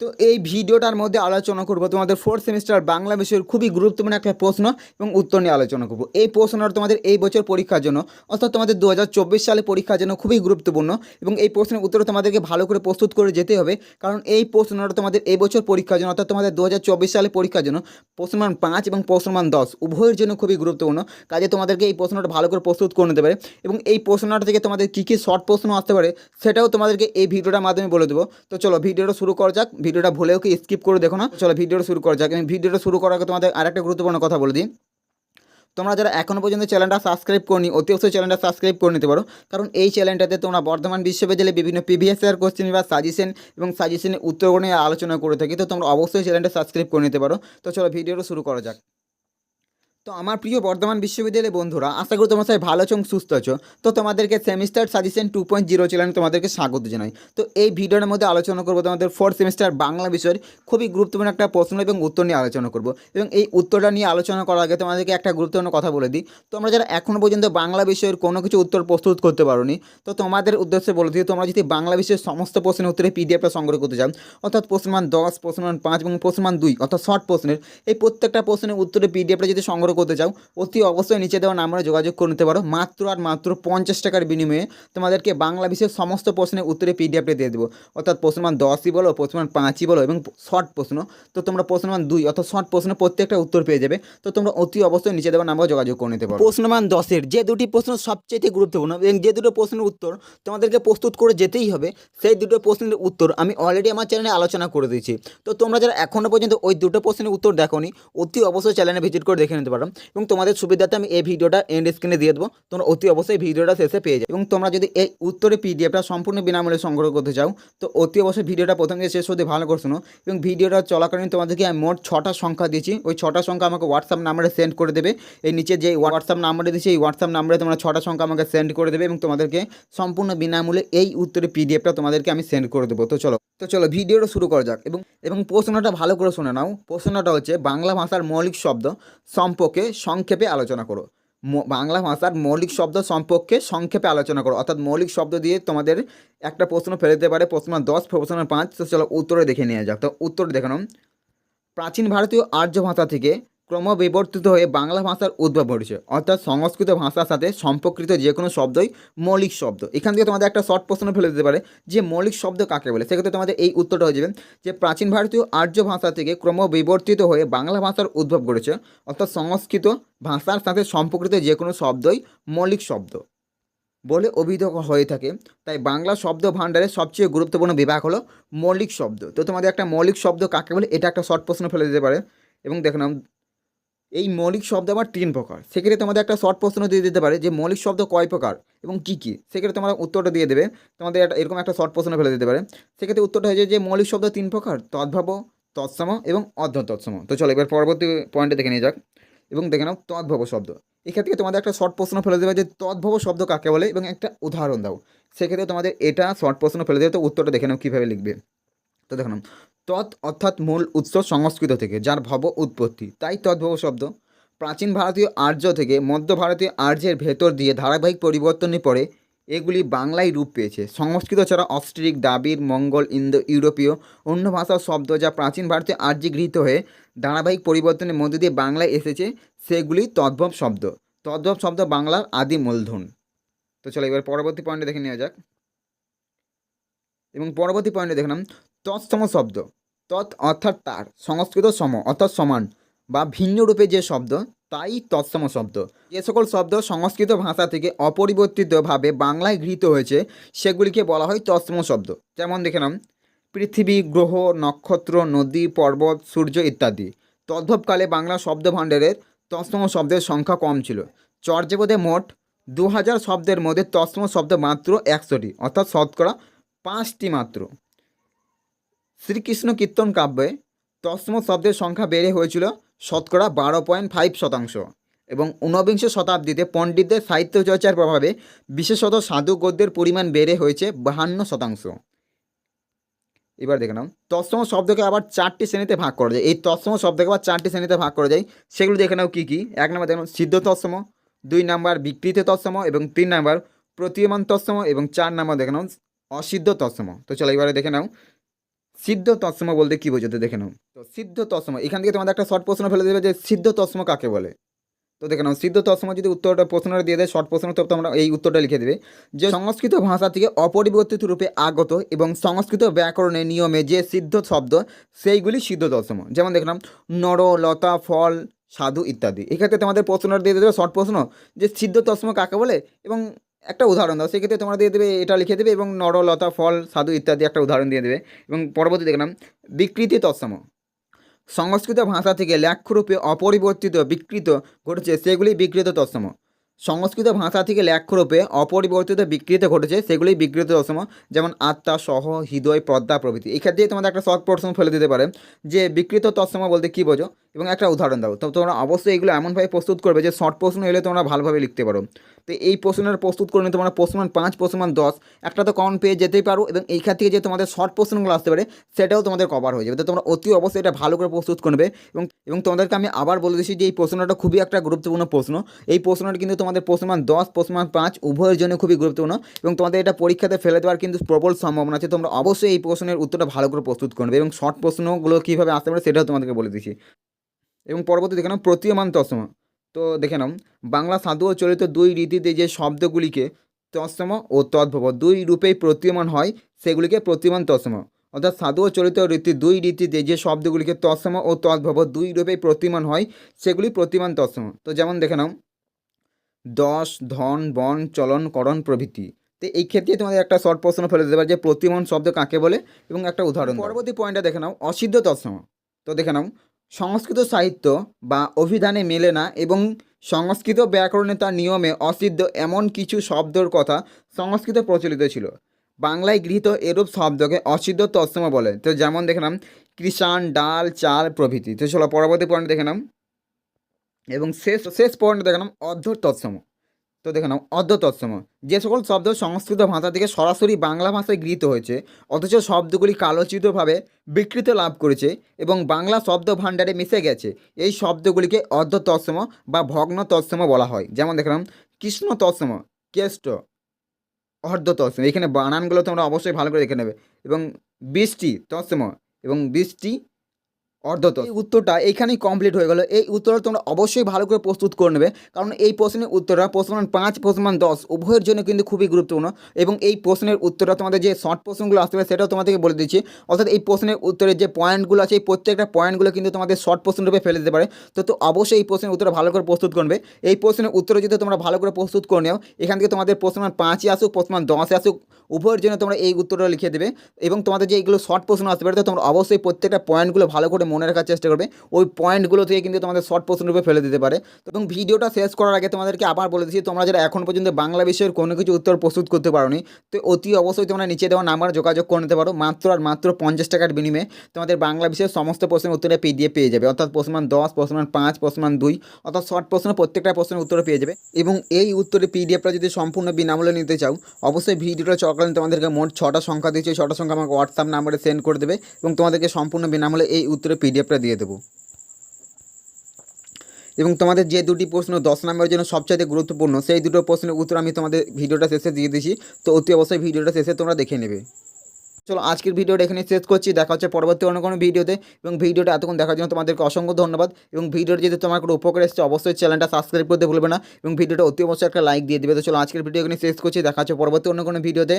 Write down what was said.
তো এই ভিডিওটার মধ্যে আলোচনা করব তোমাদের ফোর্থ সেমিস্টার বাংলা বিষয়ের খুবই গুরুত্বপূর্ণ একটা প্রশ্ন এবং উত্তর নিয়ে আলোচনা করব। এই প্রশ্নটা তোমাদের এই বছর পরীক্ষার জন্য, অর্থাৎ তোমাদের দু হাজার চব্বিশ সালে পরীক্ষার জন্য খুবই গুরুত্বপূর্ণ এবং এই প্রশ্নের উত্তর তোমাদেরকে ভালো করে প্রস্তুত করে যেতে হবে, কারণ এই প্রশ্নটা তোমাদের এই বছর পরীক্ষার জন্য, অর্থাৎ তোমাদের দু হাজার চব্বিশ সালে পরীক্ষার জন্য প্রশ্নমান পাঁচ এবং প্রশ্নমান দশ উভয়ের জন্য খুবই গুরুত্বপূর্ণ, কাজে তোমাদেরকে এই প্রশ্নটা ভালো করে প্রস্তুত করে নিতে পারে এবং এই প্রশ্নটা থেকে তোমাদের কী কী শর্ট প্রশ্ন আসতে পারে সেটাও তোমাদেরকে এই ভিডিওটার মাধ্যমে বলে দেবো। তো চলো ভিডিওটা শুরু করা যাক ভিডিওটা ভুলেও কি স্কিপ করে দেখো না? চলো ভিডিওটা শুরু করা যাক। আমি ভিডিওটা শুরু করার আগে তোমাদের আরেকটা গুরুত্বপূর্ণ কথা বলে দিই। তোমরা যারা এখনও পর্যন্ত চ্যানেলটা সাবস্ক্রাইব করনি, অতি অবশ্যই চ্যানেলটা সাবস্ক্রাইব করে নিতে পারো। কারণ এই চ্যানেলটাতে তোমরা বর্ধমান বিশ্ববিদ্যালয়ে বিভিন্ন প্রিভিয়াস ইয়ার কোশ্চেন বা সাজেশন এবং সাজেশনের উত্তরগুলো নিয়ে আলোচনা করে থাকি। তো তোমরা অবশ্যই চ্যানেলটা সাবস্ক্রাইব করে নিতে পারো। তো চলো ভিডিওটা শুরু করা যাক। তো আমার প্রিয় বর্ধমান বিশ্ববিদ্যালয়ের বন্ধুরা, আশা করি তোমরা সবাই ভালো আছো সুস্থ আছো। তো তোমাদেরকে semester suggestion two point zero চ্যানেলে তোমাদেরকে স্বাগত জানাই। তো এই ভিডিওর মধ্যে আলোচনা করব তোমাদের ফোর্থ সেমিস্টার বাংলা বিষয়ের খুবই গুরুত্বপূর্ণ একটা প্রশ্ন এবং উত্তর নিয়ে আলোচনা করব। এবং এই উত্তরটা নিয়ে আলোচনা করার আগে তোমাদেরকে একটা গুরুত্বপূর্ণ কথা বলে দিই। তোমরা যারা এখনও পর্যন্ত বাংলা বিষয়ের কোনো কিছু উত্তর প্রস্তুত করতে পারোনি, তো তোমাদের উদ্দেশ্যে বলে দিই, তোমরা যদি বাংলা বিষয়ের সমস্ত প্রশ্নের উত্তরে পিডিএফটা সংগ্রহ করতে চাও, অর্থাৎ প্রশ্নমান দশ, প্রশ্নমান পাঁচ এবং প্রশ্নমান দুই, অর্থাৎ শর্ট প্রশ্নের, এই প্রত্যেকটা প্রশ্নের উত্তরে পিডিএফটা যদি সংগ্রহ করতে চাও, অতি অবশ্যই নিচে দেওয়া নাম্বারে যোগাযোগ করে নিতে পারো। মাত্র আর মাত্র পঞ্চাশ টাকার বিনিময়ে তোমাদেরকে বাংলা বিষয়ের সমস্ত প্রশ্নের উত্তরে পিডিএফটা দিয়ে দেবো। অর্থাৎ প্রশ্নমান দশই বলো প্রশ্নমান পাঁচই বলো এবং শর্ট প্রশ্ন। তো তোমরা প্রশ্নমান দুই অর্থাৎ শর্ট প্রশ্ন প্রত্যেকটা উত্তর পেয়ে যাবে। তো তোমরা অতি অবশ্যই নিচে দেওয়া নাম্বারে যোগাযোগ করে নিতে পারো। প্রশ্নমান দশের যে দুটি প্রশ্ন সবচেয়ে গুরুত্বপূর্ণ এবং যে দুটো প্রশ্নের উত্তর তোমাদেরকে প্রস্তুত করে যেতেই হবে, সেই দুটো প্রশ্নের উত্তর আমি অলরেডি আমার চ্যানেলে আলোচনা করে দিয়েছি। তো তোমরা যারা এখনও পর্যন্ত ওই দুটো প্রশ্নের উত্তর দেখোনি, অতি অবশ্যই চ্যানেলে ভিজিট করে দেখে নিতে পারো। এবং তোমাদের সুবিধাতে আমি এই ভিডিওটা এন্ড স্ক্রিনে দিয়ে দেবো। তোমরা অতি অবশ্যই ভিডিওটা শেষে পেয়ে যাবে। এবং তোমরা যদি এই উত্তরে পিডিএফটা সম্পূর্ণ বিনামূল্যে সংগ্রহ করতে চাও, তো অতি অবশ্যই ভিডিওটা প্রথম থেকে শেষ হতে ভালো করে শোনো। এবং ভিডিওটা চলাকালীন তোমাদেরকে আমি মোট ছটা সংখ্যা দিয়েছি। ওই ছটা সংখ্যা আমাকে হোয়াটসঅ্যাপ নাম্বারে সেন্ড করে দেবে। এই নিচে যে হোয়াটসঅ্যাপ নাম্বারে দিয়েছি, এই হোয়াটসঅ্যাপ নাম্বারে তোমরা ছটা সংখ্যা আমাকে সেন্ড করে দেবে এবং তোমাদেরকে সম্পূর্ণ বিনামূল্যে এই উত্তরে পিডিএফটা তোমাদেরকে আমি সেন্ড করে দেবো। তো চলো তো চলো ভিডিওটা শুরু করা যাক। এবং এবং প্রশ্নটা ভালো করে শুনে নাও। প্রশ্নটা হচ্ছে বাংলা ভাষার মৌলিক শব্দ সম্পর্কে সংক্ষেপে আলোচনা করো। বাংলা ভাষার মৌলিক শব্দ সম্পর্কে সংক্ষেপে আলোচনা করো। অর্থাৎ মৌলিক শব্দ দিয়ে তোমাদের একটা প্রশ্ন ফেলে দিতে পারে। প্রশ্ন দশ, প্রশ্ন পাঁচ, তো চলো উত্তরে দেখে নেওয়া যাক। তো উত্তর দেখে প্রাচীন ভারতীয় আর্য ভাষা থেকে ক্রমবিবর্তিত হয়ে বাংলা ভাষার উদ্ভব ঘটেছে। অর্থাৎ সংস্কৃত ভাষার সাথে সম্পর্কিত যে কোনো শব্দই মৌলিক শব্দ। এখান থেকে তোমাদের একটা শর্ট প্রশ্ন ফেলে দিতে পারে যে মৌলিক শব্দ কাকে বলে? সেক্ষেত্রে তোমাদের এই উত্তরটা হয়ে যাবে যে প্রাচীন ভারতীয় আর্য ভাষা থেকে ক্রমবিবর্তিত হয়ে বাংলা ভাষার উদ্ভব ঘটেছে। অর্থাৎ সংস্কৃত ভাষার সাথে সম্পর্কিত যে কোনো শব্দই মৌলিক শব্দ বলে অভিযোগ হয়ে থাকে। তাই বাংলা শব্দ ভাণ্ডারের সবচেয়ে গুরুত্বপূর্ণ বিভাগ হলো মৌলিক শব্দ। তো তোমাদের একটা মৌলিক শব্দ কাকে বলে? এটা একটা শর্ট প্রশ্ন ফেলে দিতে পারে। এবং দেখে নাও এই মৌলিক শব্দ আবার তিন প্রকার। সেক্ষেত্রে তোমাদের একটা শর্ট প্রশ্ন দিয়ে দিতে পারে যে মৌলিক শব্দ কয় প্রকার এবং কী কী? সেক্ষেত্রে তোমরা উত্তরটা দিয়ে দেবে। তোমাদের এরকম একটা শর্ট প্রশ্ন ফেলে দিতে পারে। সেক্ষেত্রে উত্তরটা হয়েছে যে মৌলিক শব্দ তিন প্রকার, তদ্ভব, তৎসম এবং অর্ধ তৎসম তো চলো এবার পরবর্তী পয়েন্টে দেখে নিয়ে যাক। এবং দেখে নাও, তদ্ভব শব্দ। এক্ষেত্রে তোমাদের একটা শর্ট প্রশ্ন ফেলে দেবে যে তদ্ভব শব্দ কাকে বলে এবং একটা উদাহরণ দাও। সেক্ষেত্রে তোমাদের এটা শর্ট প্রশ্ন ফেলে দেবে, তো উত্তরটা দেখে নাও কীভাবে লিখবে। তো দেখো তৎ অর্থাৎ মূল উৎস সংস্কৃত থেকে, যার ভব উৎপত্তি। তাই তদ্ভব শব্দ প্রাচীন ভারতীয় আর্য থেকে মধ্য ভারতীয় আর্যের ভেতর দিয়ে ধারাবাহিক পরিবর্তনের পরে এগুলি বাংলায় রূপ পেয়েছে। সংস্কৃত ছাড়া অস্ট্রিক, দাবির, মঙ্গল, ইন্দো, ইউরোপীয় অন্য ভাষার শব্দ যা প্রাচীন ভারতীয় আর্যে গৃহীত হয়ে ধারাবাহিক পরিবর্তনের মধ্য দিয়ে বাংলায় এসেছে, সেগুলি তদ্ভব শব্দ। তদ্ভব শব্দ বাংলার আদি মূলধন। তো চলো এবার পরবর্তী পয়েন্টে দেখে নেওয়া যাক। এবং পরবর্তী পয়েন্টে দেখলাম তৎসম শব্দ। তৎ অর্থাৎ তার, সংস্কৃত সম, অর্থাৎ সমান, বা ভিন্ন রূপে যে শব্দ, তাই তৎসম শব্দ। যে সকল শব্দ সংস্কৃত ভাষা থেকে অপরিবর্তিতভাবে বাংলায় গৃহীত হয়েছে, সেগুলিকে বলা হয় তৎসম শব্দ। যেমন দেখে নাম পৃথিবী, গ্রহ, নক্ষত্র, নদী, পর্বত, সূর্য ইত্যাদি। তদ্ভবকালে বাংলা শব্দ ভাণ্ডারের তৎসম শব্দের সংখ্যা কম ছিল। চর্যাপদে মোট দু হাজার শব্দের মধ্যে তৎসম শব্দ মাত্র একশোটি, অর্থাৎ শতকরা পাঁচটি মাত্র। শ্রীকৃষ্ণ কীর্তন কাব্যে তৎসম শব্দের সংখ্যা বেড়ে হয়েছিল শতকরা বারো পয়েন্ট ফাইভ শতাংশ এবং ঊনবিংশ শতাব্দীতে পণ্ডিতদের সাহিত্য চর্চার প্রভাবে বিশেষত সাধু গদ্যের পরিমাণ বেড়ে হয়েছে বাহান্ন শতাংশ। এবার দেখে নাও তৎসম শব্দকে আবার চারটি শ্রেণীতে ভাগ করা যায়। এই তৎসম শব্দকে আবার চারটি শ্রেণীতে ভাগ করা যায়। সেগুলো দেখে নাও কী কী? এক নম্বর দেখো সিদ্ধ তৎসম দুই নাম্বার বিকৃত তৎসম এবং তিন নাম্বার প্রতীয়মান তৎসম এবং চার নাম্বার দেখে নাও, অসিদ্ধ তৎসম তো চলো এবারে দেখে নাও সিদ্ধ তৎসম বলতে কী বোঝাতে? দেখে নাও। তো সিদ্ধ তৎসম, এখান থেকে তোমাদের একটা শর্ট প্রশ্ন ফেলে দেবে যে সিদ্ধ তৎসম কাকে বলে? তো দেখে নাও, সিদ্ধ তৎসম যদি উত্তরটা প্রশ্নটা দিয়ে দেয় শর্ট প্রশ্ন তো তোমরা এই উত্তরটা লিখে দেবে। যে সংস্কৃত ভাষা থেকে অপরিবর্তিত রূপে আগত এবং সংস্কৃত ব্যাকরণের নিয়মে যে সিদ্ধ শব্দ, সেইগুলি সিদ্ধ তৎসম। যেমন দেখলাম নর, লতা, ফল, সাধু ইত্যাদি। এক্ষেত্রে তোমাদের প্রশ্নটা দিয়ে দেবে শর্ট প্রশ্ন যে সিদ্ধ তৎসম কাকে বলে এবং একটা উদাহরণ দাও। সেক্ষেত্রে তোমরা দিয়ে দেবে, এটা লিখে দেবে এবং নর, লতা, ফল, সাধু ইত্যাদি একটা উদাহরণ দিয়ে দেবে এবং পরবর্তী দেখলাম, বিকৃতি তৎসম। সংস্কৃত ভাষা থেকে ল্যাখ্যরূপে অপরিবর্তিত বিকৃত ঘটেছে, সেগুলি বিকৃত তৎসম। সংস্কৃত ভাষা থেকে ল্যাখ্যরূপে অপরিবর্তিত বিকৃত ঘটেছে, সেগুলি বিকৃত তৎসম। যেমন আত্মা, সহ, হৃদয় পদ্মা প্রভৃতি। এক্ষেত্রে তোমাদের একটা শর্ট প্রশ্ন ফেলে দিতে পারে। যে বিকৃত তৎসম বলতে কী বোঝো? এবং একটা উদাহরণ দাও। তো তোমরা অবশ্যই এগুলো এমনভাবে প্রস্তুত করবে যে শর্ট প্রশ্ন এলে তোমরা ভালোভাবে লিখতে পারো। তো এই প্রশ্নের প্রস্তুত করে নিয়ে তোমরা প্রশ্নমান পাঁচ, প্রশ্নমান দশ, একটা তো কমন পেয়ে যেতেই পারো এবং এইখান থেকে যে তোমাদের শর্ট প্রশ্নগুলো আসতে পারে, সেটাও তোমাদের কভার হয়ে যাবে। তো তোমরা অতি অবশ্যই এটা ভালো করে প্রস্তুত করবে এবং এবং তোমাদেরকে আমি আবার বলে দিচ্ছি যে এই প্রশ্নটা খুবই একটা গুরুত্বপূর্ণ প্রশ্ন। এই প্রশ্নটা কিন্তু তোমাদের প্রশ্নমান দশ, প্রশ্নমান পাঁচ উভয়ের জন্য খুবই গুরুত্বপূর্ণ এবং তোমাদের এটা পরীক্ষাতে ফেলে দেওয়ার কিন্তু প্রবল সম্ভাবনা আছে। তোমরা অবশ্যই এই প্রশ্নের উত্তরটা ভালো করে প্রস্তুত করবে এবং শর্ট প্রশ্নগুলো কীভাবে আসতে পারে সেটাও তোমাদেরকে বলে দিচ্ছি। এবং পরবর্তী দেখে নাও, প্রতীয়মান তৎসম তো দেখে নাও, বাংলা সাধু ও চলিত দুই রীতিতে যে শব্দগুলিকে তৎসম ও তদ্ভব, দুই রূপেই প্রতীয়মান হয়, সেগুলিকে প্রতীয়মান তৎসম অর্থাৎ সাধু ও চলিত রীতি দুই রীতিতে যে শব্দগুলিকে তৎসম ও তদ্ভব দুই রূপেই প্রতীয়মান হয়, সেগুলি প্রতীয়মান তৎসম তো যেমন দেখে নাও, দশ, ধন, বন, চলন, করণ, প্রভৃতি। তো এই ক্ষেত্রে তোমাদের একটা শর্ট প্রশ্ন ফেলে দিতে পারে যে প্রতিমন শব্দ কাকে বলে? এবং একটা উদাহরণ পরবর্তী পয়েন্টটা দেখে নাও, অসিদ্ধ তৎসম তো দেখে নাও সংস্কৃত সাহিত্য বা অভিধানে মেলে না এবং সংস্কৃত ব্যাকরণে তার নিয়মে অসিদ্ধ এমন কিছু শব্দর কথা সংস্কৃত প্রচলিত ছিল। বাংলায় গৃহীত এরূপ শব্দকে অসিদ্ধ তৎসম বলে। তো যেমন দেখে নাম, কৃষাণ, ডাল, চাল প্রভৃতি। তো চলো পরবর্তী পয়েন্ট দেখে নাম। এবং শেষ শেষ পয়েন্ট দেখলাম অর্ধ তৎসম। তো দেখে নাও তৎসম যে সকল শব্দ সংস্কৃত ভাষা থেকে সরাসরি বাংলা ভাষায় গৃহীত হয়েছে, অথচ শব্দগুলি কালোচিতভাবে বিকৃত লাভ করেছে এবং বাংলা শব্দ ভাণ্ডারে মিশে গেছে, এই শব্দগুলিকে অর্ধ তৎসম বা ভগ্ন তৎসম বলা হয়। যেমন দেখলাম কৃষ্ণ তৎসম কেষ্ট অর্ধ তৎসম এখানে বানানগুলো তোমরা অবশ্যই ভালো করে দেখে নেবে। এবং বৃষ্টি তৎসম এবং বৃষ্টি অর্ধত এই উত্তরটা এইখানেই কমপ্লিট হয়ে গেল। এই উত্তরটা তোমরা অবশ্যই ভালো করে প্রস্তুত করে নেবে। কারণ এই প্রশ্নের উত্তরটা প্রশ্নমান পাঁচ প্রশ্নমান দশ, উভয়ের জন্য কিন্তু খুবই গুরুত্বপূর্ণ। এবং এই প্রশ্নের উত্তরটা তোমাদের যে শর্ট প্রশ্নগুলো আসতে পারে সেটাও তোমাদেরকে বলে দিচ্ছি। অর্থাৎ এই প্রশ্নের উত্তরের যে পয়েন্টগুলো আছে, এই প্রত্যেকটা পয়েন্টগুলো কিন্তু তোমাদের শর্ট প্রশ্ন রূপে ফেলে দিতে পারে। তো তো অবশ্যই এই প্রশ্নের উত্তরটা ভালো করে প্রস্তুত করবে এই প্রশ্নের উত্তরে যদি তোমরা ভালো করে প্রস্তুত করে নাও, এখান থেকে তোমাদের প্রশ্নমান পাঁচই আসুক প্রশ্নমান দশে আসুক, উভয়ের জন্য তোমরা এই উত্তরটা লিখে দেবে। এবং তোমাদের যে এইগুলো শর্ট প্রশ্ন আসতে পারে, তো তোমরা অবশ্যই প্রত্যেকটা পয়েন্টগুলো ভালো করে মনে রাখার চেষ্টা করবে। ওই পয়েন্টগুলো থেকে কিন্তু তোমাদের শর্ট প্রশ্ন রূপে ফেলে দিতে পারে। এবং ভিডিওটা শেষ করার আগে তোমাদেরকে আবার বলে দিচ্ছি, তোমরা যারা এখন পর্যন্ত বাংলা বিষয়ের কোনো কিছু উত্তর প্রস্তুত করতে পারোনি, তো অতি অবশ্যই তোমরা নিচে দেওয়া নাম্বার যোগাযোগ করে নিতে পারো। মাত্র আর মাত্র পঞ্চাশ টাকার বিনিময়ে তোমাদের বাংলা বিষয়ের সমস্ত প্রশ্নের উত্তরে পিডিএফ পেয়ে যাবে। অর্থাৎ প্রশ্নমান দশ প্রশ্নমান পাঁচ প্রশ্নমান দুই, অর্থাৎ শর্ট প্রশ্ন প্রত্যেকটা প্রশ্নের উত্তরে পেয়ে যাবে। এবং এই উত্তরে পিডিএফটা যদি সম্পূর্ণ বিনামূল্যে নিতে চাও, অবশ্যই ভিডিওটা চলাকালীন তোমাদেরকে মোট ছটা সংখ্যা দিয়েছে। ছটা সংখ্যা আমাকে হোয়াটসঅ্যাপ নাম্বারে সেন্ড করে দেবে এবং তোমাদেরকে সম্পূর্ণ বিনামূল্যে এই উত্তরে পিডিএফটা দিয়ে দেবো। এবং তোমাদের যে দুটি প্রশ্ন দশ নম্বরের জন্য সবচাইতে গুরুত্বপূর্ণ, সেই দুটো প্রশ্নের উত্তর আমি তোমাদের ভিডিওটা শেষে দিয়ে দিয়েছি তো অতি অবশ্যই ভিডিওটা শেষে তোমরা দেখে নেবে। চলো, আজকের ভিডিওটা এখানে শেষ করছি। দেখা হচ্ছে পরবর্তী অন্য কোনো ভিডিওতে। এবং ভিডিওটা এতক্ষণ দেখার জন্য তোমাদেরকে অসংখ্য ধন্যবাদ। এবং ভিডিওটা যদি তোমার কোনো উপকার এসছে, অবশ্যই চ্যানেলটা সাবস্ক্রাইব করতে ভুলবে না। এবং ভিডিওটা অতি অবশ্যই একটা লাইক দিয়ে দেবে। তো চলো, আজকের ভিডিও এখানে শেষ করছি। দেখা হচ্ছে পরবর্তী অন্য কোনো ভিডিওতে।